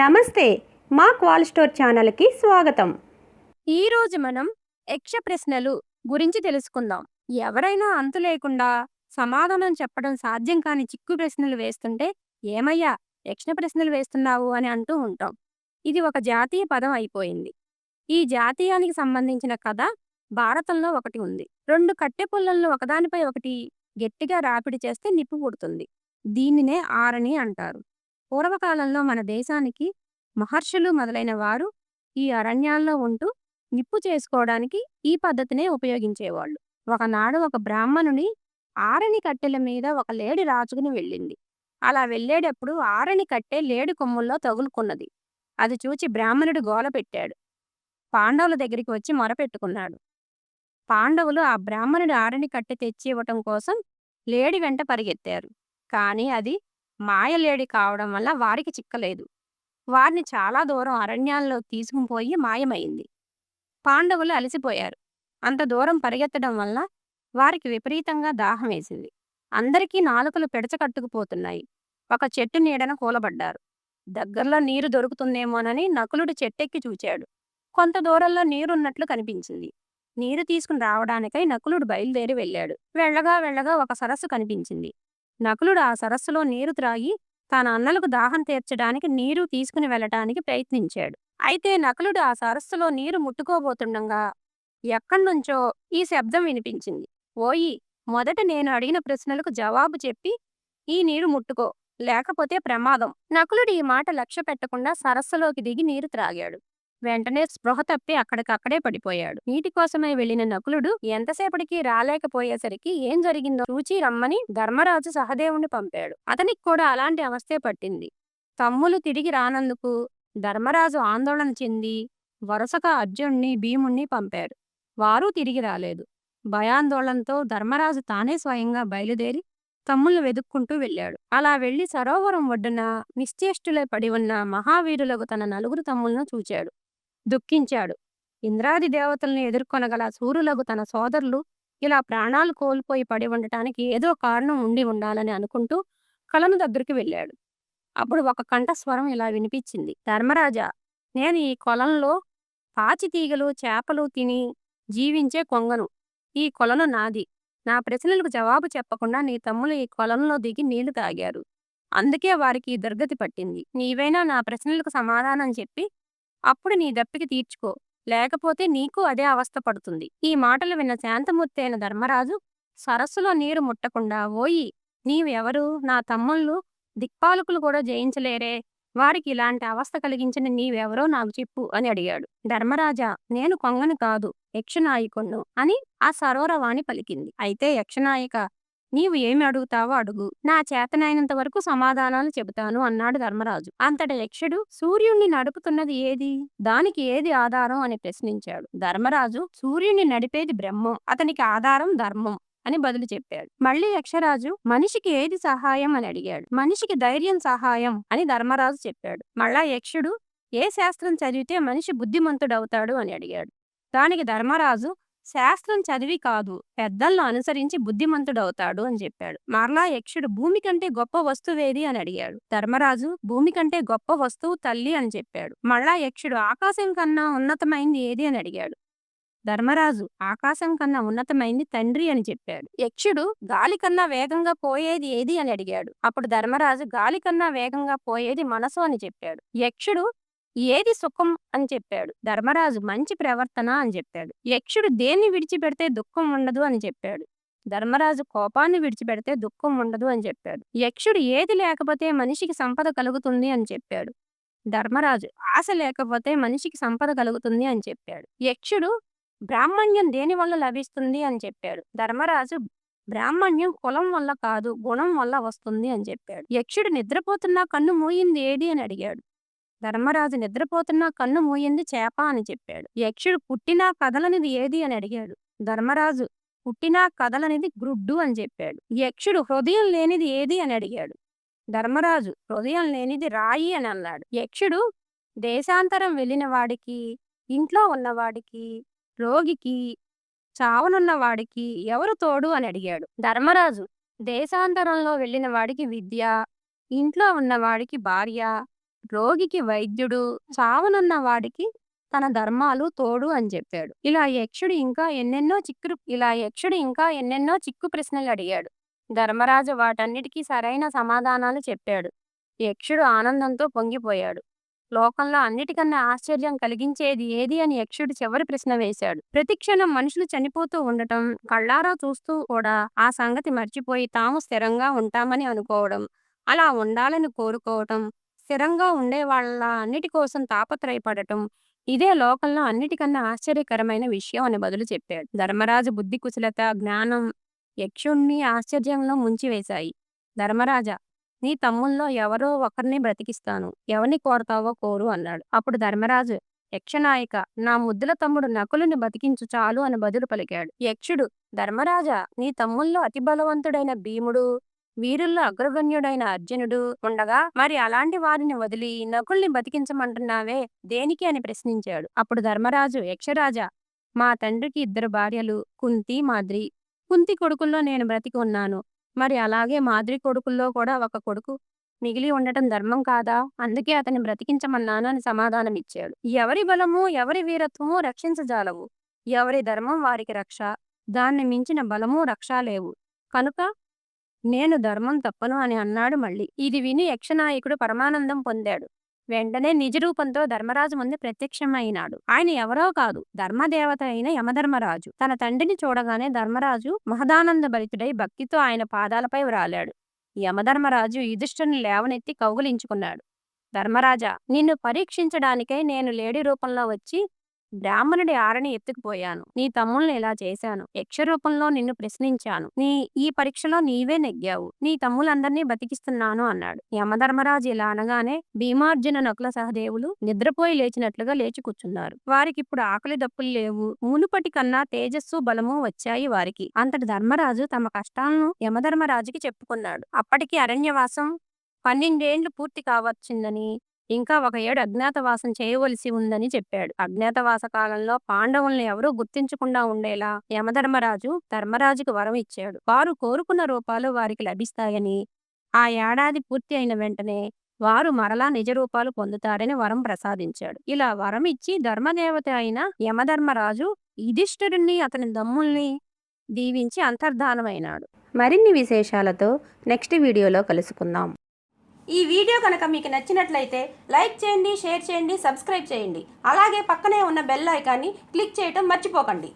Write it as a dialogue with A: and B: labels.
A: నమస్తే మా క్వాల్ స్టోర్ ఛానల్కి స్వాగతం.
B: ఈరోజు మనం యక్ష ప్రశ్నలు గురించి తెలుసుకుందాం. ఎవరైనా అంతు లేకుండా సమాధానం చెప్పడం సాధ్యం కాని చిక్కు ప్రశ్నలు వేస్తుంటే ఏమయ్యా యక్ష ప్రశ్నలు వేస్తున్నావు? అని అంటూ ఉంటాం. ఇది ఒక జాతీయ పదం అయిపోయింది. ఈ జాతీయానికి సంబంధించిన కథ భారతంలో ఒకటి ఉంది. రెండు కట్టె పుల్లలను ఒకదానిపై ఒకటి గట్టిగా రాపిడి చేస్తే నిప్పు పుడుతుంది. దీనినే ఆరని అంటారు. పూర్వకాలంలో మన దేశానికి మహర్షులు మొదలైన వారు ఈ అరణ్యాల్లో ఉంటూ నిప్పు చేసుకోవడానికి ఈ పద్ధతినే ఉపయోగించేవాళ్ళు. ఒకనాడు ఒక బ్రాహ్మణుని ఆరని కట్టెల మీద ఒక లేడి రాచుకుని వెళ్ళింది. అలా వెళ్ళేటప్పుడు ఆరని కట్టె లేడి కొమ్ముల్లో తగులుకున్నది. అది చూచి బ్రాహ్మణుడు గోల పెట్టాడు. పాండవుల దగ్గరికి వచ్చి మొరపెట్టుకున్నాడు. పాండవులు ఆ బ్రాహ్మణుడు ఆరని కట్టె తెచ్చి ఇవ్వటం కోసం లేడి వెంట పరిగెత్తారు. కానీ అది మాయలేడి కావడం వల్ల వారికి చిక్కలేదు. వారిని చాలా దూరం అరణ్యాల్లో తీసుకుపోయి మాయమైంది. పాండవులు అలసిపోయారు. అంత దూరం పరిగెత్తడం వల్ల వారికి విపరీతంగా దాహం వేసింది. అందరికీ నాలుకలు పెడచకట్టుకుపోతున్నాయి. ఒక చెట్టు నీడన కూలబడ్డారు. దగ్గరలో నీరు దొరుకుతుందేమోనని నకులుడు చెట్టెక్కి చూచాడు. కొంత దూరంలో నీరున్నట్లు కనిపించింది. నీరు తీసుకుని రావడానికై నకులుడు బయలుదేరి వెళ్ళాడు. వెళ్ళగా వెళ్ళగా ఒక సరస్సు కనిపించింది. నకులుడు ఆ సరస్సులో నీరు త్రాగి తన అన్నలకు దాహం తీర్చడానికి నీరు తీసుకుని వెళ్ళటానికి ప్రయత్నించాడు. అయితే నకులుడు ఆ సరస్సులో నీరు ముట్టుకోబోతుండగా ఎక్కడ్నుంచో ఈ శబ్దం వినిపించింది. ఓయి మొదట నేను అడిగిన ప్రశ్నలకు జవాబు చెప్పి ఈ నీరు ముట్టుకో లేకపోతే ప్రమాదం. నకులుడు ఈ మాట లక్ష్య పెట్టకుండా సరస్సులోకి దిగి నీరు త్రాగాడు. వెంటనే స్పృహ తప్పి అక్కడికక్కడే పడిపోయాడు. నీటి కోసమై వెళ్ళిన నకులుడు ఎంతసేపటికి రాలేకపోయేసరికి ఏం జరిగిందో చూచి రమ్మని ధర్మరాజు సహదేవుని పంపాడు. అతనికి కూడా అలాంటి అవస్థే పట్టింది. తమ్ములు తిరిగి రానందుకు ధర్మరాజు ఆందోళన చెంది వరుసగా అర్జున్ని భీముణ్ణి పంపాడు వారు తిరిగి రాలేదు. భయాందోళనతో ధర్మరాజు తానే స్వయంగా బయలుదేరి తమ్ముళ్ళు వెదుక్కుంటూ వెళ్ళాడు. అలా వెళ్ళి సరోవరం ఒడ్డున నిశ్చేష్టులై పడి ఉన్న మహావీరులకు తన నలుగురు తమ్ములను చూచాడు. దుఃఖించాడు. ఇంద్రాది దేవతల్ని ఎదుర్కొనగల సూర్యులకు తన సోదరులు ఇలా ప్రాణాలు కోల్పోయి పడి ఉండటానికి ఏదో కారణం ఉండి ఉండాలని అనుకుంటూ కలను దగ్గరికి వెళ్ళాడు. అప్పుడు ఒక కంఠస్వరం ఇలా వినిపించింది. ధర్మరాజా నేను ఈ కొలంలో పాచి తీగలు చేపలు తిని జీవించే కొంగను. ఈ కొలను నాది. నా ప్రశ్నలకు జవాబు చెప్పకుండా నీ తమ్ములు ఈ కొలంలో దిగి నీళ్ళు తాగారు. అందుకే వారికి దుర్గతి పట్టింది. నీవైనా నా ప్రశ్నలకు సమాధానం చెప్పి అప్పుడు నీ దప్పికి తీర్చుకో. లేకపోతే నీకు అదే అవస్థ పడుతుంది. ఈ మాటలు విన్న శాంతమూర్తి అయిన ధర్మరాజు సరస్సులో నీరు ముట్టకుండా ఓయి నీవెవరు? నా తమ్ముళ్ళు దిక్పాలకులు కూడా జయించలేరే. వారికి ఇలాంటి అవస్థ కలిగించిన నీవెవరో నాకు చెప్పు అని అడిగాడు. ధర్మరాజా నేను కొంగను కాదు యక్షనాయకుణ్ణు అని ఆ సరోరవాణి పలికింది. అయితే యక్షనాయిక నీవు ఏమి అడుగుతావో అడుగు. నా చేతనైనంత వరకు సమాధానాలు చెబుతాను అన్నాడు ధర్మరాజు. అంతట యక్షుడు సూర్యుణ్ణి నడుపుతున్నది ఏది? దానికి ఏది ఆధారం అని ప్రశ్నించాడు. ధర్మరాజు సూర్యుణ్ణి నడిపేది బ్రహ్మం అతనికి ఆధారం ధర్మం అని బదులు చెప్పాడు. మళ్ళీ యక్షరాజు మనిషికి ఏది సహాయం అని అడిగాడు. మనిషికి ధైర్యం సహాయం అని ధర్మరాజు చెప్పాడు. మళ్ళా యక్షుడు ఏ శాస్త్రం చదివితే మనిషి బుద్ధిమంతుడవుతాడు అని అడిగాడు. దానికి ధర్మరాజు శాస్త్రం చదివి కాదు. పెద్దలను అనుసరించి బుద్ధిమంతుడవుతాడు అని చెప్పాడు. మరలా యక్షుడు భూమి కంటే గొప్ప వస్తువేది అని అడిగాడు. ధర్మరాజు భూమి కంటే గొప్ప వస్తువు తల్లి అని చెప్పాడు. మళ్ళా యక్షుడు ఆకాశం కన్నా ఉన్నతమైంది ఏది? అని అడిగాడు. ధర్మరాజు ఆకాశం కన్నా ఉన్నతమైంది తండ్రి అని చెప్పాడు. యక్షుడు గాలి కన్నా వేగంగా పోయేది ఏది? అని అడిగాడు. అప్పుడు ధర్మరాజు గాలి కన్నా వేగంగా పోయేది మనసు అని చెప్పాడు. యక్షుడు ఏది సుఖం అని చెప్పాడు. ధర్మరాజు మంచి ప్రవర్తన అని చెప్పాడు. యక్షుడు దేన్ని విడిచిపెడితే దుఃఖం ఉండదు అని చెప్పాడు. ధర్మరాజు కోపాన్ని విడిచిపెడితే దుఃఖం ఉండదు అని చెప్పాడు. యక్షుడు ఏది లేకపోతే మనిషికి సంపద కలుగుతుంది అని చెప్పాడు. ధర్మరాజు ఆశ లేకపోతే మనిషికి సంపద కలుగుతుంది అని చెప్పాడు. యక్షుడు బ్రాహ్మణ్యం దేని వల్ల లభిస్తుంది అని చెప్పాడు. ధర్మరాజు బ్రాహ్మణ్యం కులం వల్ల కాదు గుణం వల్ల వస్తుంది అని చెప్పాడు. యక్షుడు నిద్రపోతున్నా కన్ను మూయింది ఏది అని అడిగాడు. ధర్మరాజు నిద్రపోతున్నా కన్ను మూయింది చేప అని చెప్పాడు. యక్షుడు పుట్టినా కదలనిది ఏది అని అడిగాడు. ధర్మరాజు పుట్టినా కదలనిది గ్రుడ్డు అని చెప్పాడు. యక్షుడు హృదయం లేనిది ఏది అని అడిగాడు. ధర్మరాజు హృదయం లేనిది రాయి అని అన్నాడు. యక్షుడు దేశాంతరం వెళ్ళిన వాడికి ఇంట్లో ఉన్నవాడికి రోగికి చావనున్న వాడికి ఎవరు తోడు అని అడిగాడు. ధర్మరాజు దేశాంతరంలో వెళ్ళిన వాడికి విద్య ఇంట్లో ఉన్నవాడికి భార్య రోగికి వైద్యుడు చావనున్న వాడికి తన ధర్మాలు తోడు అని చెప్పాడు. ఇలా యక్షుడు ఇంకా ఎన్నెన్నో చిక్కు ఇలా యక్షుడు ఇంకా ఎన్నెన్నో చిక్కు ప్రశ్నలు అడిగాడు. ధర్మరాజు వాటన్నిటికీ సరైన సమాధానాలు చెప్పాడు. యక్షుడు ఆనందంతో పొంగిపోయాడు. లోకంలో అన్నిటికన్నా ఆశ్చర్యం కలిగించేది ఏది అని యక్షుడు చివరి ప్రశ్న వేశాడు. ప్రతిక్షణం మనుషులు చనిపోతూ ఉండటం కళ్ళారా చూస్తూ కూడా ఆ సంగతి మర్చిపోయి తాము స్థిరంగా ఉంటామని అనుకోవడం అలా ఉండాలని కోరుకోవటం స్థిరంగా ఉండే వాళ్ళ అన్నిటి కోసం తాపత్రయపడటం ఇదే లోకంలో అన్నిటికన్నా ఆశ్చర్యకరమైన విషయం అని బదులు చెప్పాడు ధర్మరాజు బుద్ధి కుశలత జ్ఞానం యక్షుణ్ణి ఆశ్చర్యంలో ముంచివేశాయి. ధర్మరాజా నీ తమ్ముల్లో ఎవరో ఒకరిని బ్రతికిస్తాను ఎవరిని కోరతావో కోరు అన్నాడు. అప్పుడు ధర్మరాజు యక్షనాయిక నా ముద్దుల తమ్ముడు నకులుని బతికించు చాలు అని బదులు పలికాడు. యక్షుడు ధర్మరాజా నీ తమ్ముల్లో అతి బలవంతుడైన భీముడు వీరుల్లో అగ్రగణ్యుడైన అర్జునుడు ఉండగా మరి అలాంటి వారిని వదిలి నకుల్ని బతికించమంటున్నావే? దేనికి? అని ప్రశ్నించాడు. అప్పుడు ధర్మరాజు యక్షరాజా మా తండ్రికి ఇద్దరు భార్యలు కుంతి మాద్రి. కుంతి కొడుకుల్లో నేను బ్రతికి ఉన్నాను. మరి అలాగే మాద్రి కొడుకుల్లో కూడా ఒక కొడుకు. మిగిలి ఉండటం ధర్మం కాదా? అందుకే అతన్ని బ్రతికించమన్నాను అని సమాధానం ఇచ్చాడు. ఎవరి బలము ఎవరి వీరత్వము రక్షించజాలవు. ఎవరి ధర్మం వారికి రక్ష. దాన్ని మించిన బలము రక్ష లేవు. కనుక నేను ధర్మం తప్పను అని అన్నాడు మళ్ళీ. ఇది విని యక్షనాయకుడు పరమానందం పొందాడు. వెంటనే నిజరూపంతో ధర్మరాజు ముందు ప్రత్యక్షమైనాడు. ఆయన ఎవరో కాదు ధర్మదేవత అయిన యమధర్మరాజు. తన తండ్రిని చూడగానే ధర్మరాజు మహదానంద భరితుడై భక్తితో ఆయన పాదాలపై వ్రాలాడు. యమధర్మరాజు యుధిష్ఠుని లేవనెత్తి కౌగులించుకున్నాడు. ధర్మరాజా నిన్ను పరీక్షించడానికై నేను లేడీ రూపంలో వచ్చి బ్రాహ్మణుడి ఆరని ఎత్తుకుపోయాను నీ తమ్ముల్ని ఇలా చేశాను. యక్షరూపంలో నిన్ను ప్రశ్నించాను. నీ ఈ పరీక్షలో నీవే నెగ్గావు. నీ తమ్ములందరినీ బతికిస్తున్నాను అన్నాడు. యమధర్మరాజు ఇలా అనగానే భీమార్జున నకుల సహదేవులు నిద్రపోయి లేచినట్లుగా లేచి కూర్చున్నారు. వారికి ఇప్పుడు ఆకలి దప్పులు లేవు. మునుపటి కన్నా తేజస్సు బలము వచ్చాయి వారికి. అంతటి ధర్మరాజు తమ కష్టాలను యమధర్మరాజుకి చెప్పుకున్నాడు. అప్పటికి అరణ్యవాసం పన్నెండేండ్లు పూర్తి కావచ్చిందని ఇంకా ఒక ఏడు అజ్ఞాతవాసం చేయవలసి ఉందని చెప్పాడు. అజ్ఞాతవాస కాలంలో పాండవుల్ని ఎవరూ గుర్తించకుండా ఉండేలా యమధర్మరాజు ధర్మరాజుకు వరం ఇచ్చాడు. వారు కోరుకున్న రూపాలు వారికి లభిస్తాయని ఆ ఏడాది పూర్తి అయిన వెంటనే వారు మరలా నిజ రూపాలు పొందుతారని వరం ప్రసాదించాడు. ఇలా వరం ఇచ్చి ధర్మదేవత అయిన యమధర్మరాజు యుధిష్ఠుడిని అతని దమ్ముల్ని దీవించి అంతర్ధానమైనాడు.
A: మరిన్ని విశేషాలతో నెక్స్ట్ వీడియోలో కలుసుకుందాం.
B: ఈ వీడియో కనుక మీకు నచ్చినట్లయితే లైక్ చేయండి షేర్ చేయండి సబ్స్క్రైబ్ చేయండి. అలాగే పక్కనే ఉన్న బెల్ ఐకాన్ని క్లిక్ చేయటం మర్చిపోకండి.